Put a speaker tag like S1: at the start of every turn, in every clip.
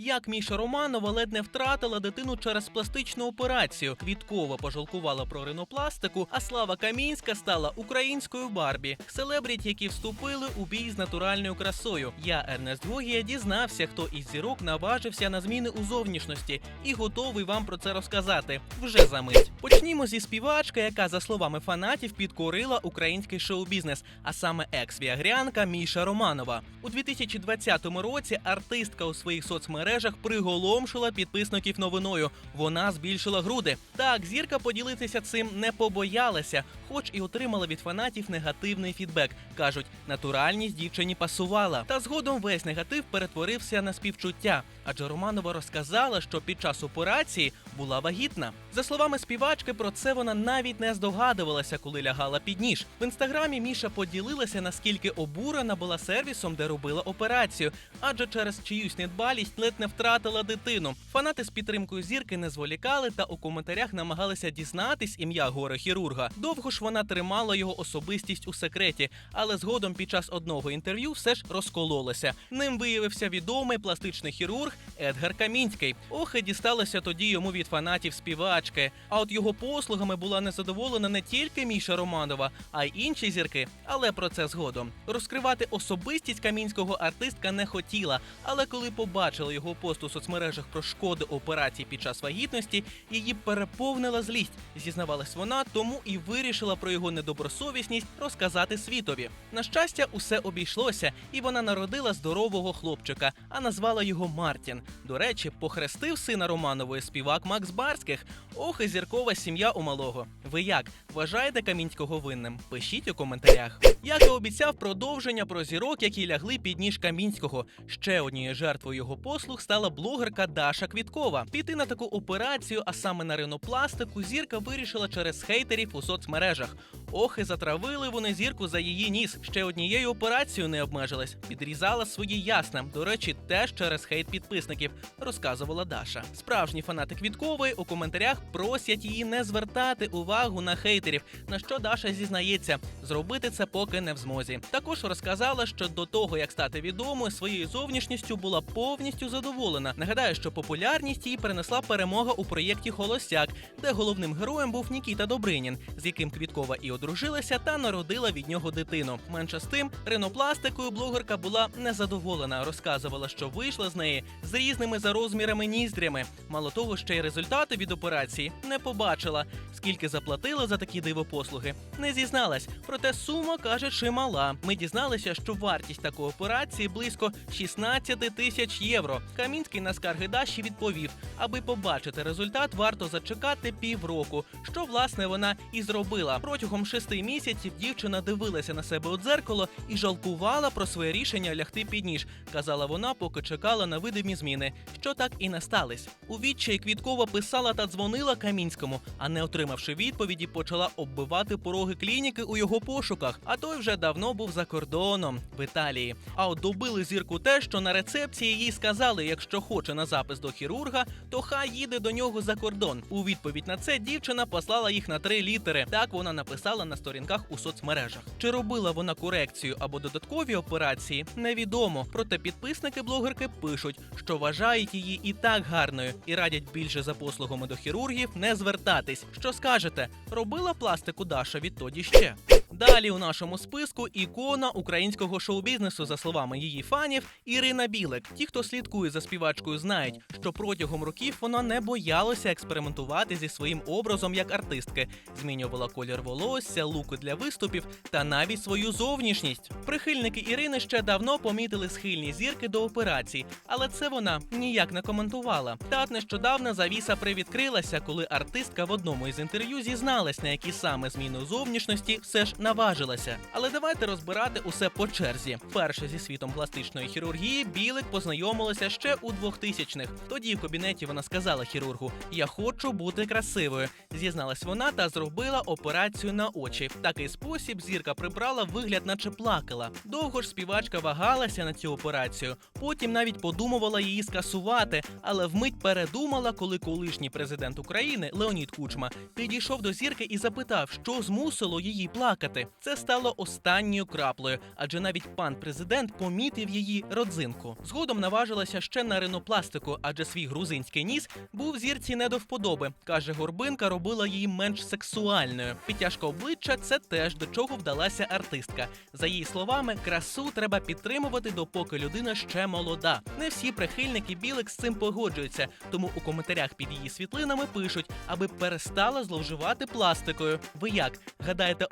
S1: Як Міша Романова ледь не втратила дитину через пластичну операцію. Квіткова пожалкувала про ринопластику, а Слава Камінська стала українською Барбі. Селебріті, які вступили у бій з натуральною красою. Я Ернест Гогія дізнався, хто із зірок наважився на зміни у зовнішності, і готовий вам про це розказати вже за мить. Почнімо зі співачки, яка, за словами фанатів, підкорила український шоу-бізнес, а саме екс-віагрянка Міша Романова. У 2020 році артистка у своїх соцмережах приголомшила підписників новиною. Вона збільшила груди. Так, зірка поділитися цим не побоялася, хоч і отримала від фанатів негативний фідбек. кажуть, натуральність дівчині пасувала. Та згодом весь негатив перетворився на співчуття. Адже Романова розказала, що під час операції була вагітна. За словами співачки, про це вона навіть не здогадувалася, коли лягала під ніж. В інстаграмі Міша поділилася, наскільки обурена була сервісом, де робила операцію, адже через чиюсь недбалість ледь не втратила дитину. Фанати з підтримкою зірки не зволікали та у коментарях намагалися дізнатись ім'я горе хірурга. Довго ж вона тримала його особистість у секреті, але згодом під час одного інтерв'ю все ж розкололася. Ним виявився відомий пластичний хірург Едгар Камінський. Ох, і дісталося тоді йому від фанатів співачки. А от його послугами була незадоволена не тільки Міша Романова, а й інші зірки. Але про це згодом. Розкривати особистість камінського артистка не хотіла. Але коли побачила його пост у соцмережах про шкоди операції під час вагітності, її переповнила злість. Зізнавалась вона, тому і вирішила про його недобросовісність розказати світові. На щастя, усе обійшлося, і вона народила здорового хлопчика, а назвала його Мартін. До речі, похрестив сина Романової співак Макс Барських. Ох, і зіркова сім'я у малого. Ви як вважаєте Камінського винним? Пишіть у коментарях. Як і обіцяв, продовження про зірок, які лягли під ніж Камінського. Ще однією жертвою його послуг стала блогерка Даша Квіткова. Піти на таку операцію, а саме на ринопластику, зірка вирішила через хейтерів у соцмережах. Ох, і затравили вони зірку за її ніс. Ще однією операцією не обмежилась. Підрізала свої ясна. До речі, теж через хейт підписників, розказувала Даша. Справжні фанати Квіткової у коментарях просять її не звертати увагу на хейтерів. На що Даша зізнається, зробити це поки не в змозі. Також розказала, що до того як стати відомою, своєю зовнішністю була повністю задоволена. Нагадаю, що популярність їй принесла перемога у проєкті Холостяк, де головним героєм був Нікіта Добринін, з яким Квіткова і одружилася та народила від нього дитину. Менше з тим, ринопластикою блогерка була незадоволена. Розказувала, що вийшла з неї з різними за розмірами ніздрями. Мало того, ще й результати від операції не побачила. Скільки заплатила за такі дивопослуги, не зізналась. Проте сума каже чимала. Ми дізналися, що вартість такої операції близько 16 тисяч євро. Камінський на скарги Даші відповів, аби побачити результат, варто зачекати півроку. Що власне вона і зробила. Протягом шести місяців дівчина дивилася на себе у дзеркало і жалкувала про своє рішення лягти під ніж. Казала вона, поки чекала на видимі зміни, що так і не стались. У відчаї Квіткова писала та дзвонила Камінському, а не отримавши відповіді, почала оббивати пороги клініки у його пошуках. А той вже давно був за кордоном в Італії. А от добили зірку те, що на рецепції їй сказали, якщо хоче на запис до хірурга, то хай їде до нього за кордон. У відповідь на це дівчина послала їх на три літери. Так вона написала на сторінках у соцмережах. Чи робила вона корекцію або додаткові операції, невідомо. Проте підписники блогерки пишуть, що вважають її і так гарною, і радять більше за послугами до хірургів не звертатись. Що скажете, робила пластику Даша відтоді ще? Далі у нашому списку ікона українського шоу-бізнесу, за словами її фанів, Ірина Білик. Ті, хто слідкує за співачкою, знають, що протягом років вона не боялася експериментувати зі своїм образом як артистки, змінювала колір волосся, луки для виступів та навіть свою зовнішність. Прихильники Ірини ще давно помітили схильність зірки до операцій, але це вона ніяк не коментувала. Та нещодавно завіса привідкрилася, коли артистка в одному із інтерв'ю зізналась, на які саме зміни зовнішності все ж наважилася. Але давайте розбирати усе по черзі. Перше зі світом пластичної хірургії Білик познайомилася ще у 2000-х. Тоді в кабінеті вона сказала хірургу: Я хочу бути красивою. Зізналась вона та зробила операцію на очі. В такий спосіб зірка прибрала вигляд, наче плакала. Довго ж співачка вагалася на цю операцію. Потім навіть подумувала її скасувати, але вмить передумала, коли колишній президент України Леонід Кучма підійшов до зірки і запитав, що змусило її плакати. Плакати. Це стало останньою краплею, адже навіть пан президент помітив її родзинку. Згодом наважилася ще на ринопластику, адже свій грузинський ніс був зірці не до вподоби. каже горбинка, робила її менш сексуальною. Підтяжка обличчя це теж до чого вдалася артистка. За її словами, красу треба підтримувати, допоки людина ще молода. Не всі прихильники білик з цим погоджуються, тому у коментарях під її світлинами пишуть, аби перестала зловживати пластикою. Ви як гадаєте,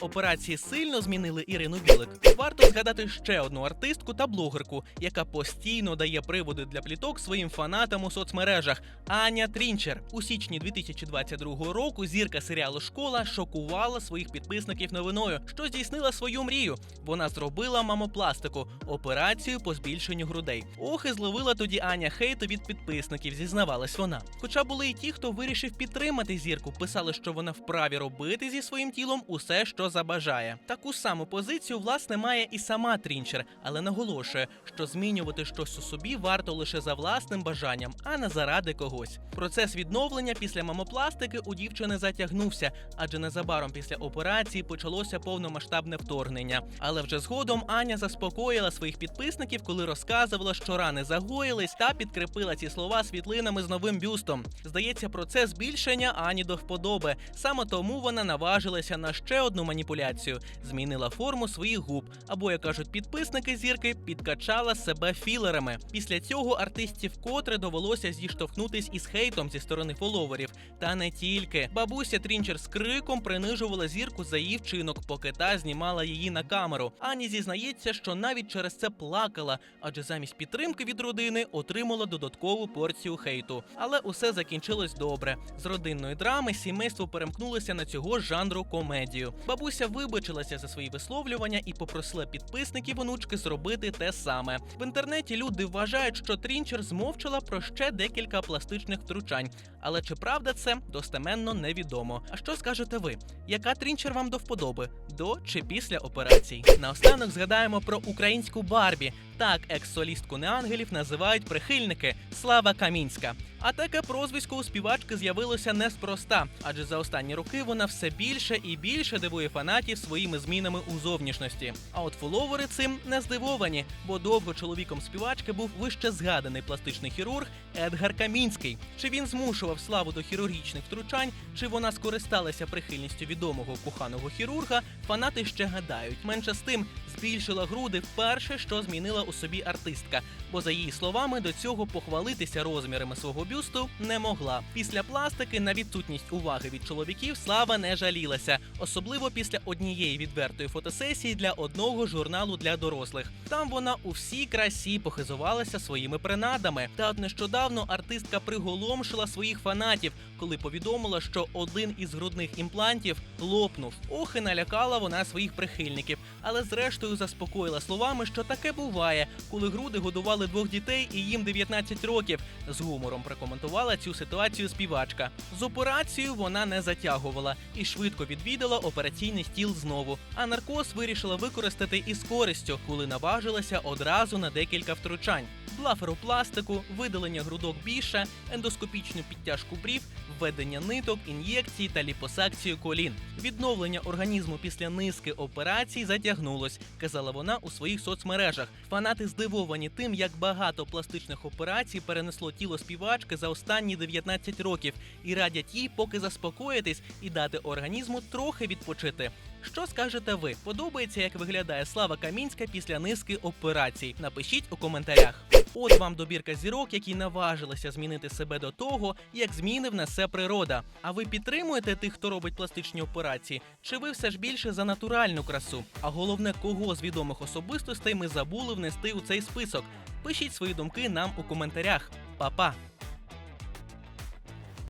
S1: операції сильно змінили Ірину Білик? Варто згадати ще одну артистку та блогерку, яка постійно дає приводи для пліток своїм фанатам у соцмережах. Аня Трінчер у січні 2022 року зірка серіалу Школа шокувала своїх підписників новиною, що здійснила свою мрію. Вона зробила мамопластику операцію по збільшенню грудей. Ох, і зловила тоді Аня хейту від підписників, зізнавалась вона. Хоча були й ті, хто вирішив підтримати зірку, писали, що вона вправі робити зі своїм тілом усе, що забажає. Таку саму позицію власне має і сама Трінчер, але наголошує, що змінювати щось у собі варто лише за власним бажанням, а не заради когось. Процес відновлення після мамопластики у дівчини затягнувся, адже незабаром після операції почалося повномасштабне вторгнення. Але вже згодом Аня заспокоїла своїх підписників, коли розказувала, що рани загоїлись, та підкріпила ці слова світлинами з новим бюстом. Здається, процес збільшення Ані до вподоби. Саме тому вона наважилася на ще одну маніпуляцію: змінила форму своїх губ, або, як кажуть підписники зірки, підкачала себе філерами. Після цього артистів вкотре довелося зіштовхнутись із хейтом зі сторони фоловерів. Та не тільки бабуся Трінчер з криком принижувала зірку за її вчинок, поки та знімала її на камеру. Ані зізнається, що навіть через це плакала, адже замість підтримки від родини отримала додаткову порцію хейту. Але усе закінчилось добре. З родинної драми сімейство перемкнулося на цього жанру комедію. Бабуся вибачилася за свої висловлювання і попросила підписників онучки зробити те саме. В інтернеті люди вважають, що Трінчер змовчала про ще декілька пластичних втручань. Але чи правда це достеменно невідомо. А що скажете ви? Яка трінчер вам до вподоби? До чи після операцій? Наостанок згадаємо про українську Барбі. Так, екс-солістку неангелів називають прихильники Слава Камінська. А таке прозвисько у співачки з'явилося неспроста, адже за останні роки вона все більше і більше дивує фанатів своїми змінами у зовнішності. А от фоловери цим не здивовані, бо довго чоловіком співачки був вище згаданий пластичний хірург Едгар Камінський. Чи він змушував славу до хірургічних втручань, чи вона скористалася прихильністю відомого коханого хірурга, фанати ще гадають. Менше з тим збільшила груди вперше, що змінила у собі артистка, бо за її словами до цього похвалитися розмірами свого бюсту не могла. Після пластики на відсутність уваги від чоловіків слава не жалілася, особливо після однієї відвертої фотосесії для одного журналу для дорослих. Там вона у всій красі похизувалася своїми принадами. Та от нещодавно артистка приголомшила своїх фанатів, коли повідомила, що один із грудних імплантів лопнув. Ох, і налякала вона своїх прихильників, але зрештою заспокоїла словами, що таке буває, коли груди годували двох дітей і їм 19 років. З гумором прокоментувала цю ситуацію співачка. З операцією вона не затягувала і швидко відвідала операційний стіл знову. А наркоз вирішила використати із користю, коли наважилася одразу на декілька втручань. Блаферопластику, видалення грудок більше, ендоскопічну підтяжку брів, введення ниток, ін'єкцій та ліпосакцію колін. Відновлення організму після низки операцій затягнулось, казала вона у своїх соцмережах. Фанати здивовані тим, як багато пластичних операцій перенесло тіло співачки за останні 19 років, і радять їй поки заспокоїтись і дати організму трохи відпочити. Що скажете ви? Подобається, як виглядає Слава Камінська після низки операцій? Напишіть у коментарях. От вам добірка зірок, які наважилися змінити себе до того, як зміни внесе природа. А ви підтримуєте тих, хто робить пластичні операції? Чи ви все ж більше за натуральну красу? А головне, кого з відомих особистостей ми забули внести у цей список? Пишіть свої думки нам у коментарях. Па-па!